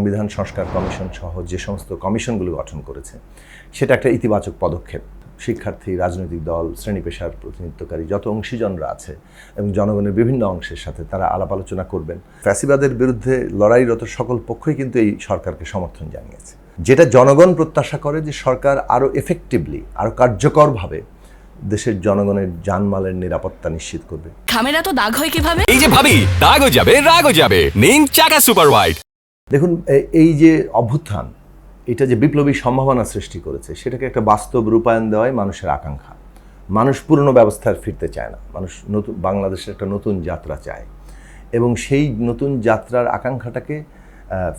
সংবিধান সংস্কার কমিশন সহ যে সমস্ত কমিশনগুলো গঠন করেছে সেটা একটা ইতিবাচক পদক্ষেপ। শিক্ষার্থী রাজনৈতিক দল শ্রেণি পেশার প্রতিনিধিত্বকারী যত অংশীজনরা আছে এবং জনগণের বিভিন্ন অংশের সাথে তারা আলাপ আলোচনা করবেন। ফ্যাসিবাদের বিরুদ্ধে লড়াইরত সকল পক্ষই কিন্তু এই সরকারকে সমর্থন জানিয়েছে। যেটা জনগণ প্রত্যাশা করে যে সরকার আরও এফেক্টিভলি আরও কার্যকরভাবে দেশের জনগণের জানমালের নিরাপত্তা নিশ্চিত করবে। খামের এত দাগ হয় কীভাবে? এই যে ভাবি দাগও যাবে রাগও যাবে। নিন চাকা সুপার হোয়াইট দেখুন এই যে অভ্যুত্থান, এটা যে বিপ্লবী সম্ভাবনা সৃষ্টি করেছে, সেটাকে একটা বাস্তব রূপায়ণ দেওয়াই মানুষের আকাঙ্ক্ষা। মানুষ পুরনো ব্যবস্থার ফিরতে চায় না, মানুষ নতুন, বাংলাদেশের একটা নতুন যাত্রা চায়। এবং সেই নতুন যাত্রার আকাঙ্ক্ষাটাকে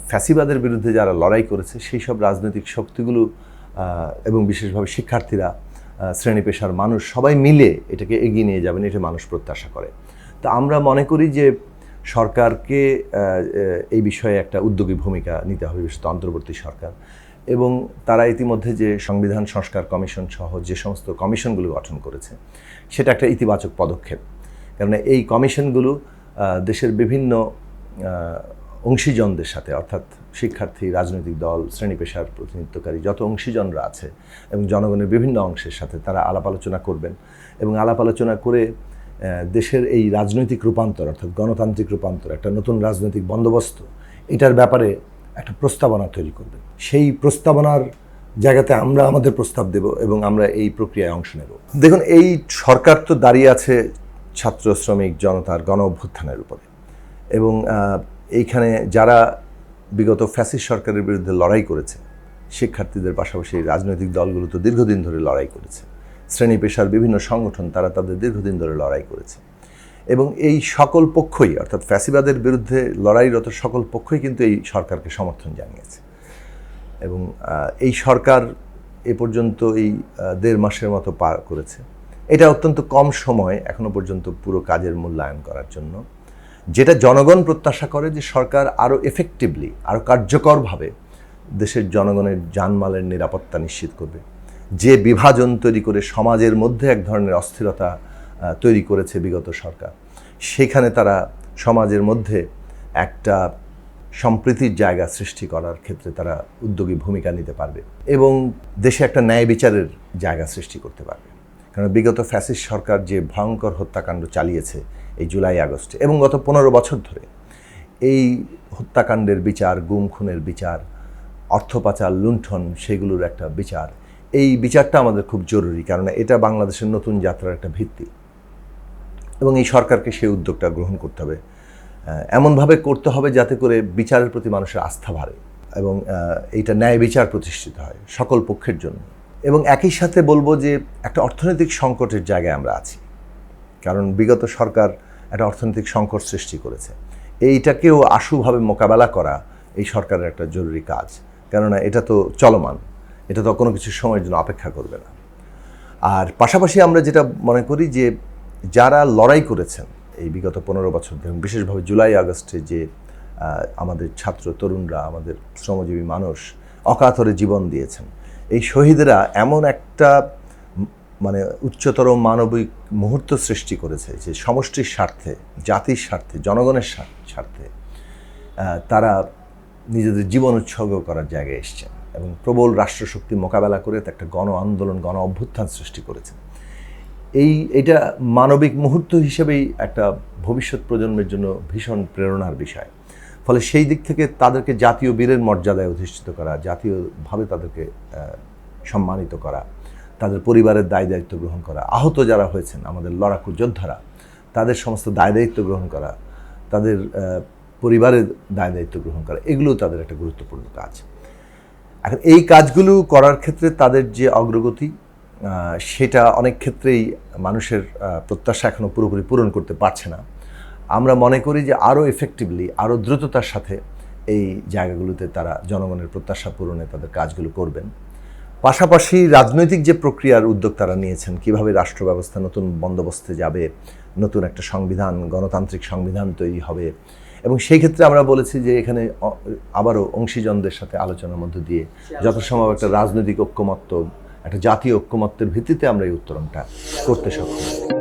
ফ্যাসিবাদের বিরুদ্ধে যারা লড়াই করেছে, সেই সব রাজনৈতিক শক্তিগুলো এবং বিশেষভাবে শিক্ষার্থীরা শ্রেণি পেশার মানুষ সবাই মিলে এটাকে এগিয়ে নিয়ে যাবেন, এটা মানুষ প্রত্যাশা করে। তো আমরা মনে করি যে সরকারকে এই বিষয়ে একটা উদ্যোগী ভূমিকা নিতে হবে, বিশেষত অন্তর্বর্তী সরকার। এবং তারা ইতিমধ্যে যে সংবিধান সংস্কার কমিশন সহ যে সমস্ত কমিশনগুলো গঠন করেছে, সেটা একটা ইতিবাচক পদক্ষেপ। কারণ এই কমিশনগুলো দেশের বিভিন্ন অংশীজনদের সাথে, অর্থাৎ শিক্ষার্থী, রাজনৈতিক দল, শ্রেণি পেশার প্রতিনিধিত্বকারী যত অংশীজনরা আছে এবং জনগণের বিভিন্ন অংশের সাথে তারা আলাপ আলোচনা করবেন এবং আলাপ আলোচনা করে দেশের এই রাজনৈতিক রূপান্তর, অর্থাৎ গণতান্ত্রিক রূপান্তর, একটা নতুন রাজনৈতিক বন্দোবস্ত, এটার ব্যাপারে একটা প্রস্তাবনা তৈরি করবেন সেই প্রস্তাবনার জায়গাতে আমরা আমাদের প্রস্তাব দেব এবং আমরা এই প্রক্রিয়ায় অংশ নেব। দেখুন, এই সরকার তো দাঁড়িয়ে আছে ছাত্র, শ্রমিক, জনতার গণ অভ্যুত্থানের উপরে। এবং এইখানে যারা বিগত ফ্যাসিস্ট সরকারের বিরুদ্ধে লড়াই করেছে, শিক্ষার্থীদের পাশাপাশি রাজনৈতিক দলগুলো তো দীর্ঘদিন ধরে লড়াই করেছে। শ্রেণি পেশার বিভিন্ন সংগঠন তারা তাদের দীর্ঘদিন ধরে লড়াই করেছে। এবং এই সকল পক্ষই, অর্থাৎ ফ্যাসিবাদের বিরুদ্ধে লড়াইরত সকল পক্ষই কিন্তু এই সরকারকে সমর্থন জানিয়েছে। এবং এই সরকার এ পর্যন্ত এই দেড় মাসের মতো পার করেছে। এটা অত্যন্ত কম সময় এখনও পর্যন্ত পুরো কাজের মূল্যায়ন করার জন্য। যেটা জনগণ প্রত্যাশা করে যে সরকার আরও এফেক্টিভলি আরও কার্যকরভাবে দেশের জনগণের জানমালের নিরাপত্তা নিশ্চিত করবে। যে বিভাজন তৈরি করে সমাজের মধ্যে এক ধরনের অস্থিরতা তৈরি করেছে বিগত সরকার। সেখানে তারা সমাজের মধ্যে একটা সম্প্রীতির জায়গা সৃষ্টি করার ক্ষেত্রে তারা উদ্যোগী ভূমিকা নিতে পারবে এবং দেশে একটা ন্যায় বিচারের জায়গা সৃষ্টি করতে পারবে। কারণ বিগত ফ্যাসিস সরকার যে ভয়ঙ্কর হত্যাকাণ্ড চালিয়েছে এই জুলাই আগস্টে এবং গত পনেরো বছর ধরে, এই হত্যাকাণ্ডের বিচার, গুম, খুনের বিচার, অর্থ পাচার, লুণ্ঠন, সেগুলোর একটা বিচার এই বিচারটা আমাদের খুব জরুরি, কারণ এটা বাংলাদেশের নতুন যাত্রার একটা ভিত্তি। এবং এই সরকারকে সেই উদ্যোগটা গ্রহণ করতে হবে। এমনভাবে করতে হবে যাতে করে বিচারের প্রতি মানুষের আস্থা বাড়ে এবং এইটা ন্যায় বিচার প্রতিষ্ঠিত হয় সকল পক্ষের জন্য। এবং একই সাথে বলব যে একটা অর্থনৈতিক সংকটের জায়গায় আমরা আছি। কারণ বিগত সরকার একটা অর্থনৈতিক সংকট সৃষ্টি করেছে। এইটাকেও আশুভাবে মোকাবেলা করা এই সরকারের একটা জরুরি কাজ। কেননা এটা তো চলমান। এটা তো কোনো কিছু সময়ের জন্য অপেক্ষা করবে না। আর পাশাপাশি আমরা যেটা মনে করি যে, যারা লড়াই করেছেন এই বিগত পনেরো বছর ধরে বিশেষভাবে জুলাই, আগস্টে যে আমাদের ছাত্র তরুণরা, আমাদের শ্রমজীবী মানুষ অকাতরে জীবন দিয়েছেন, এই শহীদরা এমন একটা মানে উচ্চতর মানবিক মুহূর্ত সৃষ্টি করেছে যে, সমষ্টির স্বার্থে, জাতির স্বার্থে, জনগণের স্বার্থে তারা নিজেদের জীবন উৎসর্গ করার জায়গায় এসছেন। এবং প্রবল রাষ্ট্রশক্তি মোকাবেলা করে একটা গণ আন্দোলন, গণ অভ্যুত্থান সৃষ্টি করেছেন। এই, এটা মানবিক মুহূর্ত হিসেবেই একটা ভবিষ্যৎ প্রজন্মের জন্য ভীষণ প্রেরণার বিষয়। ফলে সেই দিক থেকে তাদেরকে জাতীয় বীরের মর্যাদায় অধিষ্ঠিত করা, জাতীয়ভাবে তাদেরকে সম্মানিত করা, তাদের পরিবারের দায় দায়িত্ব গ্রহণ করা, আহত যারা হয়েছেন, আমাদের লড়াকু যোদ্ধারা, তাদের সমস্ত দায় দায়িত্ব গ্রহণ করা, তাদের পরিবারের দায় দায়িত্ব গ্রহণ করা, এগুলোও তাদের একটা গুরুত্বপূর্ণ কাজ। এখন এই কাজগুলো করার ক্ষেত্রে তাদের যে অগ্রগতি সেটা অনেক ক্ষেত্রেই মানুষের প্রত্যাশা এখনও পুরোপুরি পূরণ করতে পারছে না। আমরা মনে করি যে আরও এফেক্টিভলি আরও দ্রুততার সাথে এই জায়গাগুলোতে তারা জনগণের প্রত্যাশা পূরণে তাদের কাজগুলো করবেন। পাশাপাশি রাজনৈতিক যে প্রক্রিয়ার উদ্যোগ তারা নিয়েছেন, কীভাবে রাষ্ট্র ব্যবস্থা নতুন বন্দোবস্তে যাবে, নতুন একটা সংবিধান, গণতান্ত্রিক সংবিধান তৈরি হবে এবং সেই ক্ষেত্রে আমরা বলেছি যে এখানে আবারও অংশীজনদের সাথে আলোচনার মধ্য দিয়ে যথাসম্ভব একটা রাজনৈতিক ঐক্যমত্য একটা জাতীয় ঐক্যমত্যের ভিত্তিতে আমরা এই উত্তরণটা করতে সক্ষম।